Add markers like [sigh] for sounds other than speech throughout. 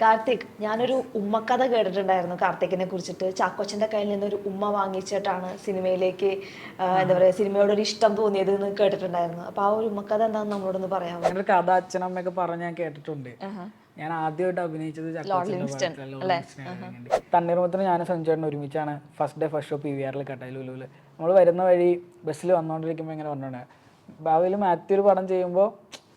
കാർത്തിക് ഞാനൊരു ഉമ്മക്കഥ കേട്ടിട്ടുണ്ടായിരുന്നു കാർത്തിക്കിനെ കുറിച്ചിട്ട്. ചാക്കോച്ചന്റെ കയ്യിൽ നിന്ന് ഒരു ഉമ്മ വാങ്ങിച്ചിട്ടാണ് സിനിമയിലേക്ക് എന്താ പറയാ സിനിമയോട് ഒരു ഇഷ്ടം തോന്നിയത് എന്ന് കേട്ടിട്ടുണ്ടായിരുന്നു. അപ്പൊ ആ ഒരു ഉമ്മക്കഥ എന്താണെന്ന് നമ്മളോടൊന്ന് പറയാമോ? അങ്ങനെ ഒരു കഥ അച്ഛനമ്മയൊക്കെ പറഞ്ഞ് ഞാൻ കേട്ടിട്ടുണ്ട്. ഞാൻ ആദ്യമായിട്ട് അഭിനയിച്ചത്. തണ്ണീർമുഖത്തിന് ഞാൻ സഞ്ജുവേട്ടൻ ഒരുമിച്ചാണ് first day first show P V ആറിൽ കട്ടായി ലുലുവിൽ. നമ്മൾ വരുന്ന വഴി ബസ്സിൽ വന്നുകൊണ്ടിരിക്കുമ്പോൾ ഇങ്ങനെ പറഞ്ഞോണ്ട്. ഭാവിയിൽ മാത്യു ഒരു പടം ചെയ്യുമ്പോൾ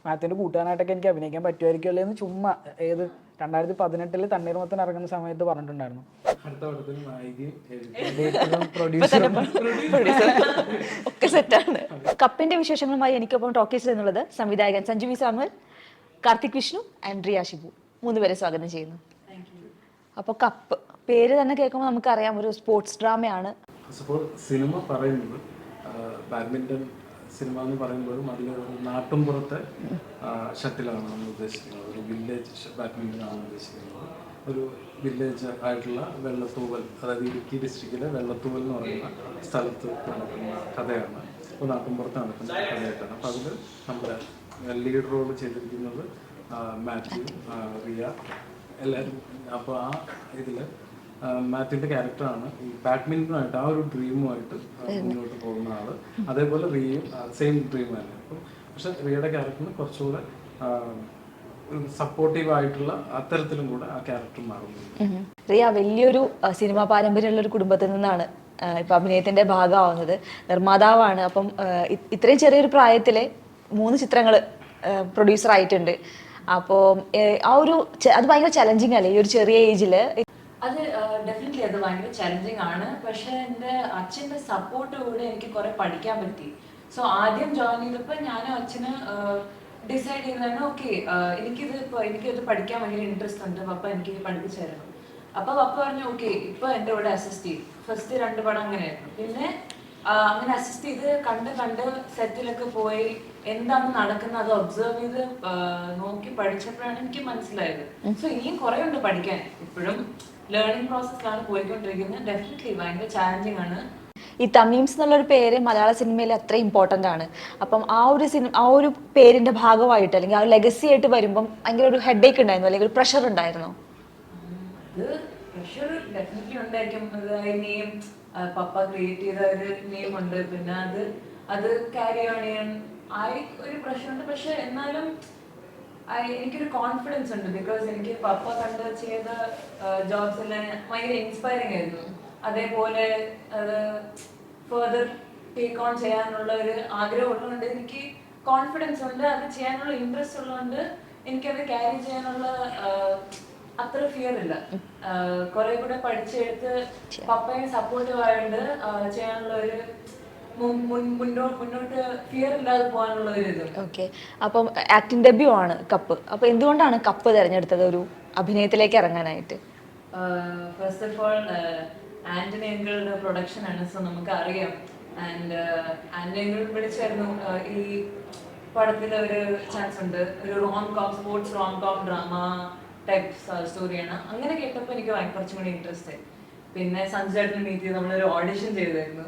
മാത്യുവിന്റെ കൂട്ടുകാരനായിട്ടൊക്കെ എനിക്ക് അഭിനയിക്കാൻ പറ്റുമായിരിക്കുമല്ലോ എന്ന് ചുമ്മാ ഏത് രണ്ടായിരത്തി പതിനെട്ടിൽ തണ്ണീർമത്തൻ ഇറങ്ങുന്ന സമയത്ത് പറഞ്ഞിട്ടുണ്ടായിരുന്നു. അടുത്ത പടത്തിൽ നായികയും എഡിറ്ററും പ്രൊഡ്യൂസറും ഒക്കെ സെറ്റാണ്. കപ്പിന്റെ വിശേഷങ്ങളുമായി എനിക്കൊപ്പം ടോക്കീസിൽ എന്നുള്ളത് സംവിധായകൻ Sanju V Samuel Karthik Vishnu and Riya Shibu. മൂന്നുപേരെ സ്വാഗതം ചെയ്യുന്നു. അപ്പോൾ കപ്പ് പേര് തന്നെ കേൾക്കുമ്പോൾ നമുക്കറിയാം ഒരു സ്പോർട്സ് ഡ്രാമയാണ്. ഫസ്റ്റ് ഓഫ് ഓൾ സിനിമ പറയുന്നത് ബാഡ്മിന്റൺ സിനിമ എന്ന് പറയുമ്പോഴും അതിൽ ഒരു നാട്ടുംപുറത്തെ ഷട്ടിലാണ് നമ്മൾ ഉദ്ദേശിക്കുന്നത്. ഒരു വില്ലേജ് ബാഡ്മിന്റൺ ആണ് ഉദ്ദേശിക്കുന്നത്. ഒരു വില്ലേജ് ആയിട്ടുള്ള വെള്ളത്തൂവൽ അതായത് ഇടുക്കി ഡിസ്ട്രിക്റ്റിലെ വെള്ളത്തൂവൽ എന്ന് പറയുന്ന സ്ഥലത്ത് നടക്കുന്ന കഥയാണ്. അപ്പോൾ നാട്ടുംപുറത്ത് നടക്കുന്ന കഥയായിട്ടാണ്. അപ്പോൾ അതിൽ നമ്മുടെ ലീഡ് റോൾ ചെയ്തിരിക്കുന്നത് മാത്യു റിയ എല്ലാവരും. അപ്പോൾ ആ ഇതിൽ മാത്യുവിന്റെ ക്യാരക്ടറാണ് ഈ ബാഡ്മിന്റണായിട്ട് ആ ഒരു ഡ്രീമുമായിട്ട് മുന്നോട്ട് പോകുന്ന ആൾ. അതേപോലെ റിയയും സെയിം ഡ്രീം തന്നെ. അപ്പം പക്ഷെ റിയയുടെ ക്യാരക്ടറിന് കുറച്ചുകൂടെ സപ്പോർട്ടീവ് ആയിട്ടുള്ള അത്തരത്തിലും കൂടെ ആ ക്യാരക്ടർ മാറുന്നു റിയ വലിയൊരു സിനിമാ പാരമ്പര്യമുള്ള ഒരു കുടുംബത്തിൽ നിന്നാണ് ഇപ്പൊ അഭിനയത്തിന്റെ ഭാഗമാവുന്നത്. നിർമ്മാതാവാണ്. അപ്പം ഇത്രയും ചെറിയൊരു പ്രായത്തിലെ മൂന്ന് ചിത്രങ്ങൾ പ്രൊഡ്യൂസർ ആയിട്ടുണ്ട്. അപ്പോൾ ആ ഒരു അത് ഭയങ്കര ചലഞ്ചിങ് അല്ലേ? ഈ ഒരു ചെറിയ ഏജിൽ അത് ഡെഫിനറ്റ്ലി അത് ഭയങ്കര ചലഞ്ചിങ് ആണ്. പക്ഷെ എന്റെ അച്ഛന്റെ സപ്പോർട്ട് കൂടെ എനിക്ക് കുറെ പഠിക്കാൻ പറ്റി. സോ ആദ്യം ജോയിൻ ചെയ്തപ്പോൾ ഞാനും അച്ഛന് ഡിസൈഡ് ചെയ്തതാണ് ഓക്കെ എനിക്കിത് ഇപ്പോൾ എനിക്കിത് പഠിക്കാൻ ഭയങ്കര ഇൻട്രസ്റ്റ് ഉണ്ട്. പപ്പ എനിക്ക് പഠിപ്പിച്ചു തരണം. അപ്പോൾ പപ്പ പറഞ്ഞു ഓക്കെ ഇപ്പോൾ എന്റെ കൂടെ അസിസ്റ്റ് ചെയ്യും. ഫസ്റ്റ് രണ്ട് പടം അങ്ങനെയായിരുന്നു. പിന്നെ അങ്ങനെ അസിസ്റ്റ് ചെയ്ത് കണ്ട് കണ്ട് സെറ്റിലൊക്കെ പോയി. എന്താണ് നടക്കുന്നത് അത് ഒബ്സർവ് ചെയ്ത് നോക്കി പഠിച്ചപ്പോഴാണ് എനിക്ക് മനസ്സിലായത്. സോ ഇനിയും കുറെ ഉണ്ട് പഠിക്കാൻ. ഇപ്പോഴും ലേണിംഗ് പ്രോസസ്സിലാണ് പോയിക്കൊണ്ടിരിക്കുന്നത്. ഡെഫിനറ്റ്ലി ഭയങ്കര ചാലഞ്ചിങ് ആണ്. ഈ തമീംസ് എന്നുള്ളൊരു പേര് മലയാള സിനിമയിൽ അത്ര ഇമ്പോർട്ടന്റ് ആണ്. അപ്പം ആ ഒരു സിനിമ ആ ഒരു പേരിന്റെ ഭാഗമായിട്ട് അല്ലെങ്കിൽ ആ ഒരു ലെഗസി ആയിട്ട് വരുമ്പം ഭയങ്കര ഒരു ഹെഡേക്ക് ഉണ്ടായിരുന്നു അല്ലെങ്കിൽ ഒരു പ്രഷർ ഉണ്ടായിരുന്നു? അത് പ്രഷർ ഡെഫിനറ്റ്ലി ഉണ്ടായിരിക്കും. അത് നെയിം പപ്പ ക്രിയേറ്റ് ചെയ്ത ഒരു നെയിം ഉണ്ട്. പിന്നെ അത് അത് ക്യാരി ഓൺ ചെയ്യാൻ ആ ഒരു പ്രശ്നമുണ്ട് പക്ഷെ എന്നാലും എനിക്കൊരു കോൺഫിഡൻസ് ഉണ്ട് ബിക്കോസ് എനിക്ക് പപ്പ കണ്ട് ചെയ്ത ജോബ്സ് എല്ലാം ഭയങ്കര ഇൻസ്പയറിംഗ് ആയിരുന്നു. അതേപോലെ അത് ഫെർദർ ടേക്ക് ഓൺ ചെയ്യാനുള്ള ഒരു ആഗ്രഹം ഉള്ളതുകൊണ്ട് എനിക്ക് കോൺഫിഡൻസ് ഉണ്ട് അത് ചെയ്യാനുള്ള ഇൻട്രസ്റ്റ് ഉള്ളതുകൊണ്ട് എനിക്കത് ക്യാരി ചെയ്യാനുള്ള അത്ര ഫിയർ ഇല്ല. കുറെ കൂടെ പഠിച്ചെടുത്ത് പപ്പയെ സപ്പോർട്ടീവ് ആയതുകൊണ്ട് ചെയ്യാനുള്ള ഒരു മുന്നോട്ട് മുന്നോട്ട് ഫിയർ ഇല്ലാതെ പോകാനുള്ള ഒരു ഇത്. ഓക്കെ അപ്പം ആക്ടിംഗ് ഡെബ്യൂ ആണ് കപ്പ്. അപ്പൊ എന്തുകൊണ്ടാണ് കപ്പ് തിരഞ്ഞെടുത്തത് ഒരു അഭിനയത്തിലേക്ക് ഇറങ്ങാനായിട്ട്? ഫസ്റ്റ് ഓഫ് ഓൾ ആന്റണി അങ്കിളുടെ പ്രൊഡക്ഷൻ ആണ് സോ നമുക്ക് അറിയാം ആൻഡ് ആന്റണി അങ്കിൾ വിളിച്ചായിരുന്നു ഈ പടത്തിൽ ഒരു ചാൻസ് ഉണ്ട്. ഒരു rom com sports rom com drama type സ്റ്റോറിയാണ് അങ്ങനെ കേട്ടപ്പോൾ എനിക്ക് കുറച്ചും കൂടി ഇൻട്രസ്റ്റ് ആയി. പിന്നെ സഞ്ജയേട്ടനെ മീറ്റ് ചെയ്ത് നമ്മളൊരു ഓഡിഷൻ ചെയ്തായിരുന്നു.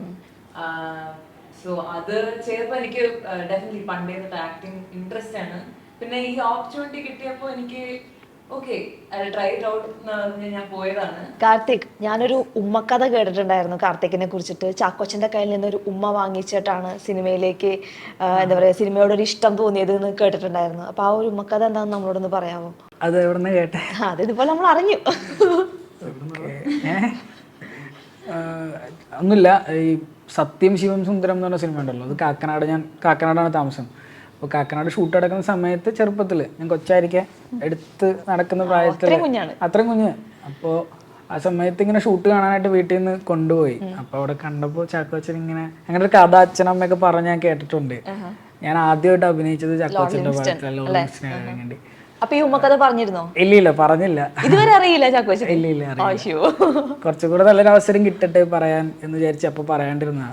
സോ അത് ചെയ്തപ്പോൾ എനിക്ക് ഡെഫിനറ്റ്ലി പണ്ടേ തൊട്ട് ആക്ടിങ് ഇൻട്രസ്റ്റ് ആണ്. പിന്നെ ഈ ഓപ്പർച്യൂണിറ്റി കിട്ടിയപ്പോൾ എനിക്ക് ഓക്കെ ട്രൈ ഇറ്റ് ഔട്ട് എന്ന് ഞാൻ പോയതാണ്. കാർത്തിക് ഞാനൊരു ഉമ്മക്കഥ കേട്ടിട്ടുണ്ടായിരുന്നു കാർത്തിക്കിനെ കുറിച്ചിട്ട്. ചാക്കോച്ചന്റെ കയ്യിൽ നിന്ന് ഒരു ഉമ്മ വാങ്ങിച്ചിട്ടാണ് സിനിമയിലേക്ക് എന്താ പറയാ സിനിമയോട് ഒരു ഇഷ്ടം തോന്നിയത് എന്ന് കേട്ടിട്ടുണ്ടായിരുന്നു. അപ്പൊ ആ ഒരു ഉമ്മക്കഥ എന്താണെന്ന് നമ്മളോടൊന്ന് പറയാമോ അത് എവിടെ നിന്ന് കേട്ടെ? ആ, അത് ഇതുപോലെ നമ്മൾ അറിഞ്ഞു? ഒന്നുമില്ല. ഈ സത്യം ശിവം സുന്ദരം എന്ന് പറഞ്ഞ സിനിമ ഉണ്ടല്ലോ. അത് കാക്കനാട് ഞാൻ കാക്കനാടാണ് താമസം. അപ്പോൾ കാക്കനാട് ഷൂട്ട് നടക്കുന്ന സമയത്ത് ചെറുപ്പത്തിൽ ഞാൻ കൊച്ചായിരിക്കെ എടുത്ത് നടക്കുന്ന പ്രായത്തിൽ അത്രയും കുഞ്ഞ്. അപ്പോൾ ആ സമയത്ത് ഇങ്ങനെ ഷൂട്ട് കാണാനായിട്ട് വീട്ടിൽ നിന്ന് കൊണ്ടുപോയി അപ്പോൾ അവിടെ കണ്ടപ്പോൾ ചാക്കോച്ചൻ ഇങ്ങനെ അങ്ങനെ ഒരു കഥ അച്ഛനമ്മയൊക്കെ പറഞ്ഞ് ഞാൻ കേട്ടിട്ടുണ്ട്. ഞാൻ ആദ്യമായിട്ട് അഭിനയിച്ചത് ചാക്കോച്ചന്റെ ലിവിങ്സ്റ്റൺ വേണ്ടി അപ്പൊ ഈ ഉമ്മക്കഥ പറഞ്ഞിരുന്നോ? ഇല്ല ഇല്ല പറഞ്ഞില്ല. ഇതുവരെ അറിയില്ല ഇല്ല ഇല്ല കുറച്ചുകൂടെ നല്ലൊരു അവസരം കിട്ടട്ടെ പറയാൻ എന്ന് വിചാരിച്ച് അപ്പൊ പറയാണ്ടിരുന്ന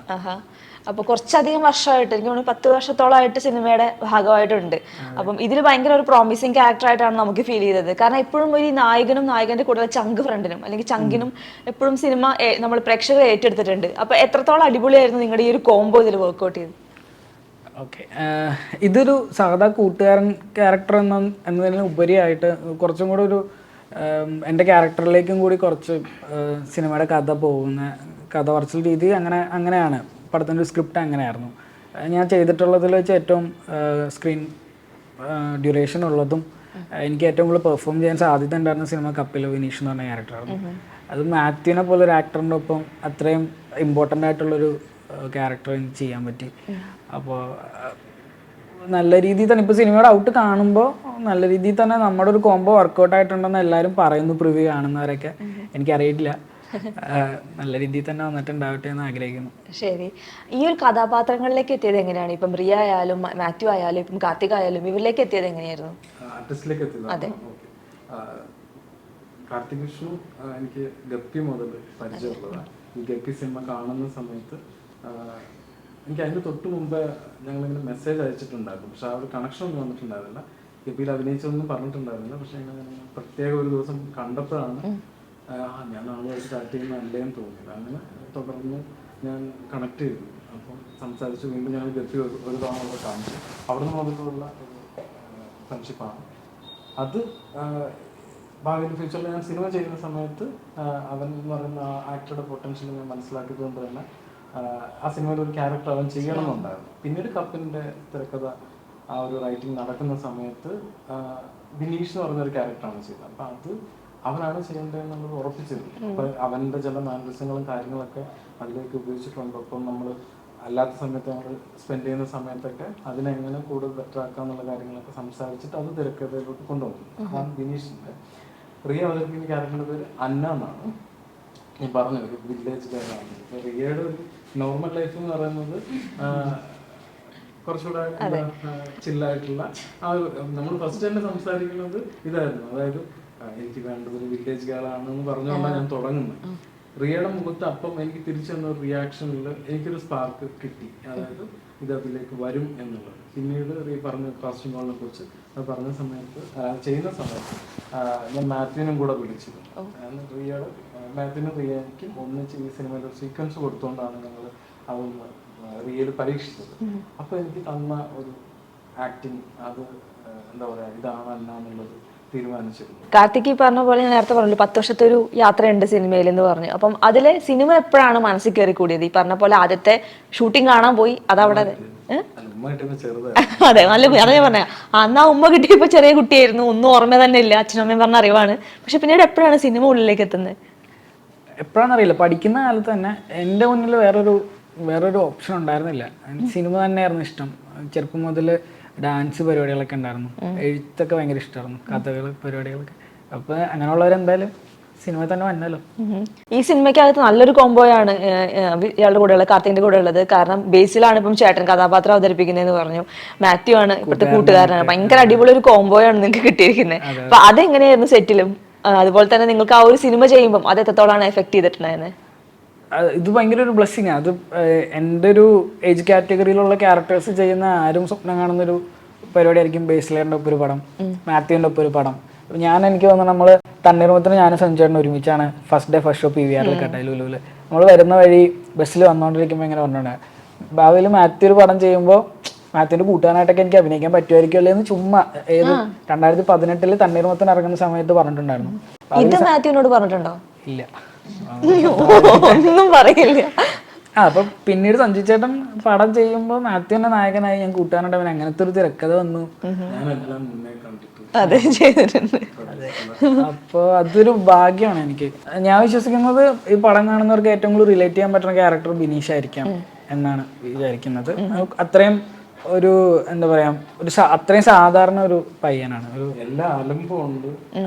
അപ്പൊ കുറച്ചധികം വർഷമായിട്ട് എനിക്ക് തോന്നുന്നു പത്ത് വർഷത്തോളമായിട്ട് സിനിമയുടെ ഭാഗമായിട്ടുണ്ട്. അപ്പം ഇതിൽ ഭയങ്കര ഒരു പ്രോമിസിങ് ക്യാരക്ടർ ആയിട്ടാണ് നമുക്ക് ഫീൽ ചെയ്തത്. കാരണം എപ്പോഴും ഒരു നായകനും നായകന്റെ കൂടെ ചങ്ക് ഫ്രണ്ടിനും അല്ലെങ്കിൽ ചങ്കിനും എപ്പോഴും സിനിമ നമ്മൾ പ്രേക്ഷകർ ഏറ്റെടുത്തിട്ടുണ്ട്. അപ്പൊ എത്രത്തോളം അടിപൊളിയായിരുന്നു നിങ്ങളുടെ ഈ ഒരു കോംബോ ഇതിൽ വർക്ക്ഔട്ട് ചെയ്ത്. ഓക്കെ ഇതൊരു സാധാ കൂട്ടുകാരൻ ക്യാരക്ടർ എന്ന എന്നതിന് ഉപരിയായിട്ട് കുറച്ചും കൂടെ ഒരു എന്റെ ക്യാരക്ടറിലേക്കും കൂടി കുറച്ച് സിനിമയുടെ കഥ പോകുന്ന കഥ പറച്ചിൽ രീതി അങ്ങനെ അങ്ങനെയാണ്. പടത്തിന്റെ സ്ക്രിപ്റ്റ് അങ്ങനെയായിരുന്നു. ഞാൻ ചെയ്തിട്ടുള്ളതിൽ വെച്ച് ഏറ്റവും സ്ക്രീൻ ഡ്യൂറേഷൻ ഉള്ളതും എനിക്ക് ഏറ്റവും കൂടുതൽ പെർഫോം ചെയ്യാൻ സാധ്യത ഉണ്ടായിരുന്ന സിനിമ കപ്പിൽ വിനീഷ് എന്ന് പറഞ്ഞ ക്യാരക്ടറായിരുന്നു അത് മാത്യുവിനെ പോലെ ഒരു ആക്ടറിന്റെ ഒപ്പം അത്രയും ഇമ്പോർട്ടന്റ് ആയിട്ടുള്ളൊരു ക്യാരക്ടർ എനിക്ക് ചെയ്യാൻ പറ്റി. അപ്പോൾ നല്ല രീതിയിൽ തന്നെ ഇപ്പോൾ സിനിമയുടെ ഔട്ട് കാണുമ്പോൾ നല്ല രീതിയിൽ തന്നെ നമ്മുടെ ഒരു കോംബോ വർക്കൗട്ട് ആയിട്ടുണ്ടെന്ന് എല്ലാവരും പറയുന്നു പ്രിവ്യൂ കാണുന്നവരൊക്കെ. എനിക്കറിയില്ല നല്ല രീതിയിൽ തന്നെ വന്നിട്ടുണ്ടാവട്ടെ എന്ന് ആഗ്രഹിക്കുന്നു. ശരി. ഈ ഒരു കഥാപാത്രങ്ങളിലേക്ക് എത്തിയത് എങ്ങനെയാണ്? ഇപ്പം റിയ ആയാലും മാത്യു ആയാലും ഇപ്പം കാർത്തിക് ആയാലും ഇവരിലേക്ക് എത്തിയത് എങ്ങനെയായിരുന്നു? ഓക്കെ. കാർത്തിക് വിഷ്ണു എനിക്ക് ഗപ്പി മുതൽ പരിചയമുള്ളതാണ്. ഈ ഗപ്പി സിനിമ കാണുന്ന സമയത്ത് എനിക്ക് അതിന് തൊട്ട് മുമ്പ് ഞങ്ങളിങ്ങനെ മെസ്സേജ് അയച്ചിട്ടുണ്ടായിരുന്നു. പക്ഷെ ആ ഒരു കണക്ഷൻ ഒന്നും വന്നിട്ടുണ്ടായിരുന്നില്ല. ഗപ്പിയിൽ അഭിനയിച്ചതൊന്നും പറഞ്ഞിട്ടുണ്ടായിരുന്നില്ല. പക്ഷെ ഞങ്ങൾ പ്രത്യേക ഒരു ദിവസം കണ്ടപ്പോഴാണ് ആ, ഞാൻ നാളുമായിട്ട് സ്റ്റാർട്ട് ചെയ്യുന്ന അല്ലേന്ന് തോന്നിയത്. അങ്ങനെ തുടർന്ന് ഞാൻ കണക്ട് ചെയ്തു. അപ്പോൾ സംസാരിച്ച് വീണ്ടും ഞങ്ങൾ ഗപ്പി ഒരു തവണ അവിടെ കാണിച്ചു. അവിടുന്ന് മുതലുള്ള ഫ്രണ്ട്ഷിപ്പാണ് അത് ഭാവിയിൽ ഫ്യൂച്ചറിൽ ഞാൻ സിനിമ ചെയ്യുന്ന സമയത്ത് അവൻ എന്ന് പറയുന്ന ആ ആക്ടറുടെ പൊട്ടൻഷ്യൽ ഞാൻ മനസ്സിലാക്കിയതുകൊണ്ട് തന്നെ ആ, സിനിമയിൽ ഒരു ക്യാരക്ടർ അവൻ ചെയ്യണമെന്നുണ്ടായിരുന്നു. പിന്നീട് കപ്പിന്റെ തിരക്കഥ ആ ഒരു റൈറ്റിംഗ് നടക്കുന്ന സമയത്ത് ബിനീഷ് എന്ന് പറയുന്ന ഒരു ക്യാരക്ടറാണ് ചെയ്തത്. അപ്പം അത് അവനാണ് ചെയ്യേണ്ടതെന്നുള്ളത് ഉറപ്പിച്ചിരുന്നു. അപ്പൊ അവന്റെ ചില മാനസികങ്ങളും കാര്യങ്ങളൊക്കെ അതിലേക്ക് ഉപയോഗിച്ചിട്ടുണ്ട്. ഒപ്പം നമ്മൾ അല്ലാത്ത സമയത്ത് നമ്മൾ സ്പെൻഡ് ചെയ്യുന്ന സമയത്തൊക്കെ അതിനെങ്ങനെ കൂടുതൽ ബെറ്റർ ആക്കാം എന്നുള്ള കാര്യങ്ങളൊക്കെ സംസാരിച്ചിട്ട് അത് തിരക്കഥയിലോട്ട് കൊണ്ടുവന്നു. അപ്പം ബിനീഷിന്റെ റിയ അവതരിപ്പിക്കുന്ന ക്യാരക്ടറിന്റെ പേര് അന്ന എന്നാണ്. ഞാൻ പറഞ്ഞു ഒരു വില്ലേജ് കാരാണ് റിയയുടെ ഒരു നോർമൽ ലൈഫ് എന്ന് പറയുന്നത് കുറച്ചുകൂടെ ചില്ലായിട്ടുള്ള ആ ഒരു നമ്മൾ ഫസ്റ്റ് തന്നെ സംസാരിക്കുന്നത് ഇതായിരുന്നു. അതായത് എനിക്ക് വേണ്ടത് ഒരു വില്ലേജ് ഗേളാണെന്ന് പറഞ്ഞുകൊണ്ടാണ് ഞാൻ തുടങ്ങുന്നത്. റിയയുടെ മുഖത്ത് അപ്പം എനിക്ക് തിരിച്ചു തന്ന ഒരു റിയാക്ഷനിൽ എനിക്കൊരു സ്പാർക്ക് കിട്ടി. അതായത് ഇത് അതിലേക്ക് വരും എന്നുള്ളത്. പിന്നീട് റിയ പറഞ്ഞ കാസ്റ്റിംഗ് കോളിനെ കുറിച്ച് അത് പറഞ്ഞ സമയത്ത് ചെയ്യുന്ന സമയത്ത് ഞാൻ മാത്യുവിനും കൂടെ വിളിച്ചിരുന്നു. റിയയുടെ മാത്യുവിനും റിയയ്ക്കും ഒന്നിച്ച് ഈ സിനിമയിൽ ഒരു സീക്വൻസ് കൊടുത്തുകൊണ്ടാണ് ഞങ്ങൾ അതൊന്ന് റിയൽ പരീക്ഷിച്ചത്. അപ്പൊ എനിക്ക് തന്ന ഒരു ആക്ടിങ് അത് എന്താ പറയാ ഇതാണല്ല എന്നുള്ളത് തീരുമാനിച്ചിരുന്നു. കാർത്തിക് ഈ പറഞ്ഞ പോലെ ഞാൻ നേരത്തെ പറഞ്ഞു പത്ത് വർഷത്തെ ഒരു യാത്രയുണ്ട് സിനിമയിൽ എന്ന് പറഞ്ഞു. അപ്പം അതിലെ സിനിമ എപ്പോഴാണ് മനസ്സിൽ കയറി കൂടിയത് ഈ പറഞ്ഞ പോലെ ആദ്യത്തെ ഷൂട്ടിംഗ് കാണാൻ പോയി അതവിടെ? [laughs] അതെ നല്ല അതാ ഞാൻ പറഞ്ഞ. അന്ന് ആ ഉമ്മ കിട്ടിയപ്പോ ചെറിയ കുട്ടിയായിരുന്നു ഒന്നും ഓർമ്മ തന്നെ ഇല്ല. അച്ഛനമ്മയും പറഞ്ഞ അറിവാണ്. പക്ഷെ പിന്നീട് എപ്പോഴാണ് സിനിമ ഉള്ളിലേക്ക് എത്തുന്നത്? എപ്പോഴാണെന്നറിയില്ല പഠിക്കുന്ന കാലത്ത് തന്നെ എന്റെ മുന്നിൽ വേറൊരു വേറൊരു ഓപ്ഷൻ ഉണ്ടായിരുന്നില്ല. സിനിമ തന്നെയായിരുന്നു ഇഷ്ടം. ചെറുപ്പം മുതൽ ഡാൻസ് പരിപാടികളൊക്കെ ഉണ്ടായിരുന്നു. എഴുത്തൊക്കെ ഭയങ്കര ഇഷ്ടമായിരുന്നു കഥകൾ പരിപാടികളൊക്കെ. അപ്പോൾ അങ്ങനെയുള്ളവരെന്തായാലും സിനിമ തന്നെ വന്നല്ലോ. ഈ സിനിമയ്ക്കകത്ത് നല്ലൊരു കോംബോയാണ് ഇയാളുടെ കൂടെയുള്ള കാർത്തികിന്റെ കൂടെ ഉള്ളത്. കാരണം ബേസിലാണ് ഇപ്പം ചേട്ടൻ കഥാപാത്രം അവതരിപ്പിക്കുന്നതെന്ന് പറഞ്ഞു. മാത്യു ആണ് ഇപ്പോഴത്തെ കൂട്ടുകാരനാണ്. ഭയങ്കര അടിപൊളി ഒരു കോംബോയാണ് നിങ്ങൾക്ക് കിട്ടിയിരിക്കുന്നത്. അപ്പൊ അതെങ്ങനെയായിരുന്നു സെറ്റിലും അതുപോലെ തന്നെ നിങ്ങൾക്ക് ആ ഒരു സിനിമ ചെയ്യുമ്പോൾ അത് എത്രത്തോളാണ് എഫക്ട് ചെയ്തിട്ടുണ്ടായിരുന്നത് ഇത് ഭയങ്കര ഒരു ബ്ലെസ്സിങ് അത് എന്റെ ഒരു ഏജ് കാറ്റഗറിയിലുള്ള ക്യാരക്ടേഴ്സ് ചെയ്യുന്ന ആരും സ്വപ്നം കാണുന്നൊരു പരിപാടിയായിരിക്കും ബേസ്ലേറിന്റെ ഒപ്പം ഒരു പടം മാത്യുവിന്റെ ഒപ്പം ഒരു പടം. ഞാൻ എനിക്ക് തോന്നുന്നു നമ്മൾ തണ്ണീർമുഖത്തിന് ഞാൻ സഞ്ചേട്ടൻ ഒരുമിച്ചാണ് first day first show P V ആറിൽ കട്ടായി ലുലുവിൽ നമ്മൾ വരുന്ന വഴി ബസ്സിൽ വന്നുകൊണ്ടിരിക്കുമ്പോൾ ഇങ്ങനെ പറഞ്ഞിട്ടുണ്ട് ഭാവിയിൽ മാത്യു ഒരു പടം ചെയ്യുമ്പോൾ മാത്യുവിന്റെ കൂട്ടുകാരനായിട്ടൊക്കെ എനിക്ക് അഭിനയിക്കാൻ പറ്റുമായിരിക്കുമല്ലോ എന്ന് ചുമ്മാ ഏത് രണ്ടായിരത്തി പതിനെട്ടിൽ തണ്ണീർമുഖത്തിന് ഇറങ്ങുന്ന സമയത്ത് പറഞ്ഞിട്ടുണ്ടായിരുന്നു. ഇത് മാത്യുവിനോട് പറഞ്ഞിട്ടുണ്ടോ? ഇല്ല. ഒന്നും പറയില്ല. ആ അപ്പൊ പിന്നീട് സഞ്ജു ചേട്ടൻ പടം ചെയ്യുമ്പോൾ മാത്യുവിന്റെ നായകനായി ഞാൻ കൂട്ടാനുണ്ട് അവൻ അങ്ങനത്തെ ഒരു തിരക്കഥ വന്നു. അപ്പൊ അതെ ചെയ്തിട്ടുണ്ട്. അപ്പോൾ അതൊരു ഭാഗ്യമാണ് എനിക്ക്. ഞാൻ വിശ്വസിക്കുന്നത് ഈ പടം കാണുന്നവർക്ക് ഏറ്റവും കൂടുതൽ റിലേറ്റ് ചെയ്യാൻ പറ്റുന്ന ക്യാരക്ടർ ബിനീഷ് ആയിരിക്കാം എന്നാണ് വിചാരിക്കുന്നത്. അത്രയും ഒരു എന്താ പറയാ ഒരു അത്രയും സാധാരണ ഒരു പയ്യനാണ്. ഒരു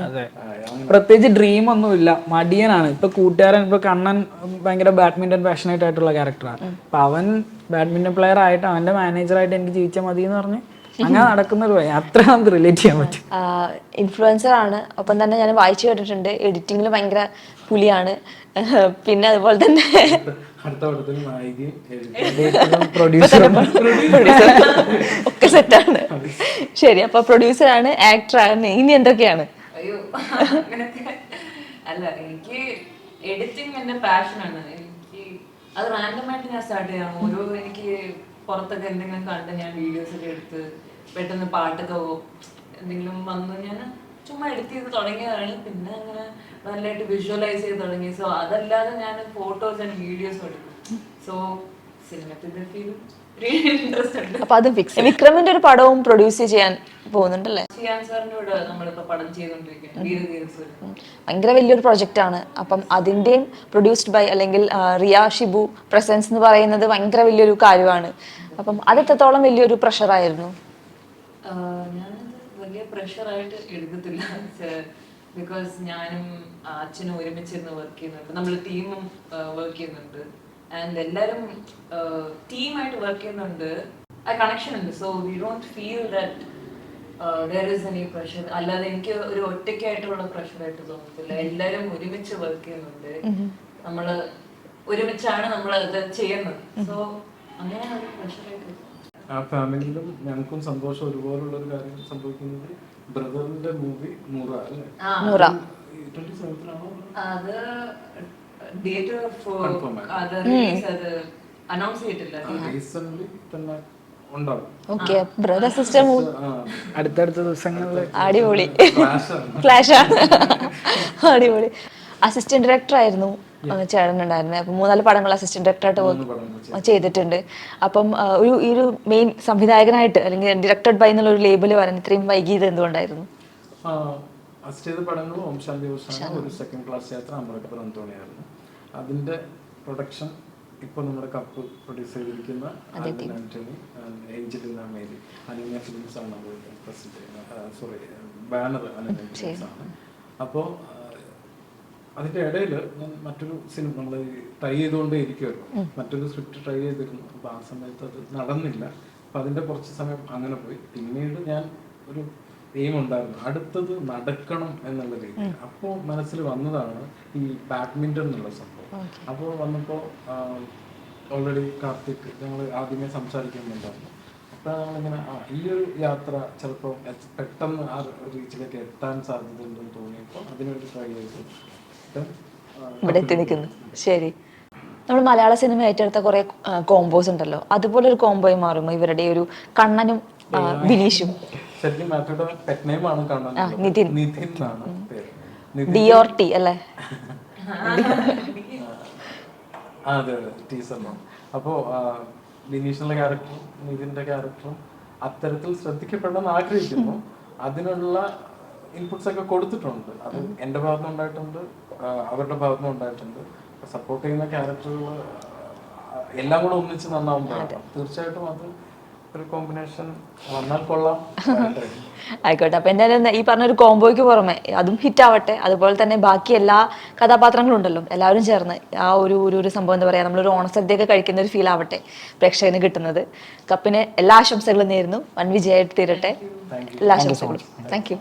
അതെ. പ്രത്യേകിച്ച് ഡ്രീം ഒന്നും ഇല്ല. മടിയനാണ്. ഇപ്പൊ കൂട്ടുകാരൻ ഇപ്പൊ കണ്ണൻ ഭയങ്കര ബാഡ്മിന്റൺ പാഷനേറ്റ് ആയിട്ടുള്ള ക്യാരക്ടറാണ് അപ്പൊ അവൻ ബാഡ്മിന്റൺ പ്ലെയർ ആയിട്ട് അവന്റെ മാനേജറായിട്ട് എനിക്ക് ജീവിച്ചാൽ മതി എന്ന് പറഞ്ഞ് അങ്ങനെ നടക്കുന്ന ഒരു പയ്യൻ. അത്ര നമുക്ക് റിലേറ്റ് ചെയ്യാൻ പറ്റും. ഇൻഫ്ലുവൻസർ ആണ്. ഒപ്പം തന്നെ ഞാൻ വായിച്ചു കേട്ടിട്ടുണ്ട്. എഡിറ്റിംഗിൽ ഭയങ്കര പുലിയാണ്. [laughs] പിന്നെ അതുപോലെ തന്നെ അടുത്ത പടത്തിന് നായികയും പ്രൊഡ്യൂസർ ഒക്കെ സെറ്റാണ് ശരി അപ്പൊ പ്രൊഡ്യൂസർ ആണ് ആക്ടർ ആണ് ഇനി എന്തൊക്കെയാണ്? അയ്യോ അല്ല എനിക്ക് എഡിറ്റിംഗ് എന്റെ പാഷനാണ് എനിക്ക് അത് റാൻഡമായിട്ട് ഞാൻ സ്റ്റാർട്ട് ചെയ്യാം. ഓരോ എനിക്ക് പുറത്തൊക്കെ എന്തെങ്കിലും കണ്ട് ഞാൻ വീഡിയോസ് ഒക്കെ എടുത്ത് പെട്ടെന്ന് പാട്ടൊക്കെ എന്തെങ്കിലും വന്ന് ഞാൻ ചുമ്മാ എഡിറ്റ് ചെയ്ത് തുടങ്ങിയതാണ്. പിന്നെ അങ്ങനെ നല്ലതായിട്ട് വിഷ്വലൈസ് ചെയ്ത് തുടങ്ങി. സോ അതല്ലാതെ ഞാൻ ഫോട്ടോസ് ആൻഡ് വീഡിയോസ് എടുക്കും. സോ സിനിമറ്റോഗ്രഫിയിലും അപ്പൊ അത് ഫിക്സ് വിക്രമിന്റെ ഒരു പടവും പ്രൊഡ്യൂസ് ചെയ്യാൻ പോകുന്നുണ്ടല്ലേ. ഭയങ്കര വലിയൊരു പ്രൊജക്റ്റ് ആണ്. അപ്പം അതിന്റെയും പ്രൊഡ്യൂസ്ഡ് ബൈ അല്ലെങ്കിൽ റിയ ഷിബു പ്രസൻസ് എന്ന് പറയുന്നത് ഭയങ്കര വലിയൊരു കാര്യമാണ്. അപ്പം അത് എത്രത്തോളം വലിയൊരു പ്രഷറായിരുന്നു ഞാൻ വലിയ പ്രഷറായിട്ട് എടുക്കത്തില്ല. ബിക്കോസ് ഞാനും അച്ഛനും ഒരുമിച്ചിരുന്ന് വർക്ക് ചെയ്യുന്നുണ്ട്. നമ്മൾ ടീമും വർക്ക് ചെയ്യുന്നുണ്ട്. ആൻഡ് എല്ലാവരും ടീമായിട്ട് വർക്ക് ചെയ്യുന്നുണ്ട്. ആ കണക്ഷൻ ഉണ്ട്. So we don't feel that there is any pressure അല്ലാതെ എനിക്ക് ഒരു ഒറ്റയ്ക്കായിട്ടുള്ള പ്രഷറായിട്ട് തോന്നത്തില്ല. എല്ലാവരും ഒരുമിച്ച് വർക്ക് ചെയ്യുന്നുണ്ട്. നമ്മൾ ഒരുമിച്ചാണ് നമ്മൾ അത് ചെയ്യുന്നത്. സോ അങ്ങനെ ഒരു പ്രഷറായിട്ട് ആ ഫാമിലിയിലും ഞങ്ങൾക്കും സന്തോഷം ഒരുപോലുള്ള ഒരു കാര്യം സംഭവിക്കുന്നത് ബ്രദറിന്റെ മൂവി നൂറ അല്ലേ? നൂറ. ട്വന്റി സെവൻത്തിലാണോ? അത് ഡേറ്റ്. അത് റിലീസ് അത് അനൗൺസ് ചെയ്തിട്ടില്ല റീസെന്റ് തന്നെ ഉണ്ടാവും. ഓക്കെ ബ്രദർ സിസ്റ്റർ ആ, അടുത്തടുത്ത ദിവസങ്ങളിൽ അടിപൊളി. ആണ്. അടിപൊളി. അസിസ്റ്റന്റ് ഡയറക്ടർ ആയിരുന്നു. ഉണ്ടായിരുന്നത് അപ്പം മൂന്നാൽ പടങ്ങൾ അസിസ്റ്റന്റ് ഡയറക്ടറായിട്ട് പടങ്ങൾ ചെയ്തിട്ടുണ്ട്. അപ്പം ഒരു ഈ ഒരു മെയിൻ സംവിധായകനായിട്ട് അല്ലെങ്കിൽ ഡയറക്ടഡ് ബൈ എന്നുള്ള ഒരു ലേബിൾ വരാൻ ഇത്രയും വൈകിയത് എന്തുകൊണ്ടായിരുന്നു? ആ, അസിസ്റ്റ് ചെയ്ത പടങ്ങളും ഓം ശാന്തി ഓഷാന ഒരു സെക്കൻഡ് ക്ലാസ് യാത്ര അമൃതപ്പുറം അന്തോണിയായിരുന്നു അതിന്റെ പ്രൊഡക്ഷൻ ഇപ്പോൾ നമ്മുടെ കപ്പ് പ്രൊഡ്യൂസ് ചെയ്തിരിക്കുന്ന Antony Angelina Mary. Ananya films ആണ് പ്രസന്റ് ചെയ്യുന്നത്. സോറി ബാനർ അനന്യ ഫിലിംസ് ആണ്. അപ്പോൾ അതിന്റെ ഇടയിൽ ഞാൻ മറ്റൊരു സിനിമ നമ്മൾ ട്രൈ ചെയ്തുകൊണ്ടേ ഇരിക്കുമായിരുന്നു മറ്റൊരു സ്ക്രിപ്റ്റ് ട്രൈ ചെയ്തിരുന്നു. അപ്പൊ ആ സമയത്ത് അത് നടന്നില്ല. അപ്പൊ അതിന്റെ കുറച്ച് സമയം അങ്ങനെ പോയി. പിന്നീട് ഞാൻ ഒരു എയിം ഉണ്ടായിരുന്നു. അടുത്തത് നടക്കണം എന്നുള്ള രീതി. അപ്പോ മനസ്സിൽ വന്നതാണ് ഈ ബാഡ്മിന്റൺ എന്നുള്ള സംഭവം. അപ്പോൾ വന്നപ്പോൾ ഓൾറെഡി കാർത്തിക് ഞങ്ങൾ ആദ്യമേ സംസാരിക്കുന്നുണ്ടായിരുന്നു അപ്പോൾ നമ്മളിങ്ങനെ ഈ ഒരു യാത്ര ചിലപ്പോൾ പെട്ടെന്ന് ആ റീച്ചിലേക്ക് എത്താൻ സാധ്യതയുണ്ടെന്ന് തോന്നിയപ്പോൾ അതിനൊരു ട്രൈ ചെയ്തു. ഇവിടെ എത്തി നിൽക്കുന്നു. ശരി. നമ്മൾ മലയാള സിനിമ ഏറ്റെടുത്ത കുറെ കോംബോസ് ഉണ്ടല്ലോ. അതുപോലെ ഒരു കോംബോയി മാറുമോ? ഇവരുടെ ഒരു കണ്ണനും വിനീഷും. നിതിൻ. ഓർ ടി അല്ലേ? അതെ ടീച്ചറിനോ അപ്പോൾ ബിനീഷിന്റെ ക്യാരക്ടറും നിതിന്റെ ക്യാരക്ടറും അത്തരത്തിൽ ശ്രദ്ധിക്കപ്പെടണമെന്ന് ആഗ്രഹിക്കുന്നു. അതിനുള്ള ഇൻപുട്സ് ഒക്കെ കൊടുത്തിട്ടുണ്ട്. അത് എന്റെ ഭാഗത്തുനിന്ന് ഉണ്ടായിട്ടുണ്ട് അവരുടെ ഭാഗത്തുനിന്ന് ഉണ്ടായിട്ടുണ്ട്. സപ്പോർട്ട് ചെയ്യുന്ന ക്യാരക്ടറുകൾ എല്ലാം കൂടെ ഒന്നിച്ച് നന്നാവുമ്പോഴാണ്. തീർച്ചയായിട്ടും അത് ഒരു കോമ്പിനേഷൻ വന്നാൽ കൊള്ളാം. [laughs] ആയിക്കോട്ടെ. അപ്പൊ എന്തായാലും ഈ പറഞ്ഞ ഒരു കോംബോയ്ക്ക് പുറമെ അതും ഹിറ്റ് ആവട്ടെ. അതുപോലെ തന്നെ ബാക്കി എല്ലാ കഥാപാത്രങ്ങളും ഉണ്ടല്ലോ. എല്ലാവരും ചേർന്ന് ആ ഒരു ഒരു ഒരു സംഭവം എന്താ പറയാ നമ്മളൊരു ഓണസദ്യയൊക്കെ കഴിക്കുന്ന ഒരു ഫീൽ ആവട്ടെ പ്രേക്ഷകന് കിട്ടുന്നത്. കപ്പിന് എല്ലാ ആശംസകളും നേരുന്നു. വൻ വിജയമായിട്ട് തീരട്ടെ. എല്ലാ ആശംസകളും. Thank you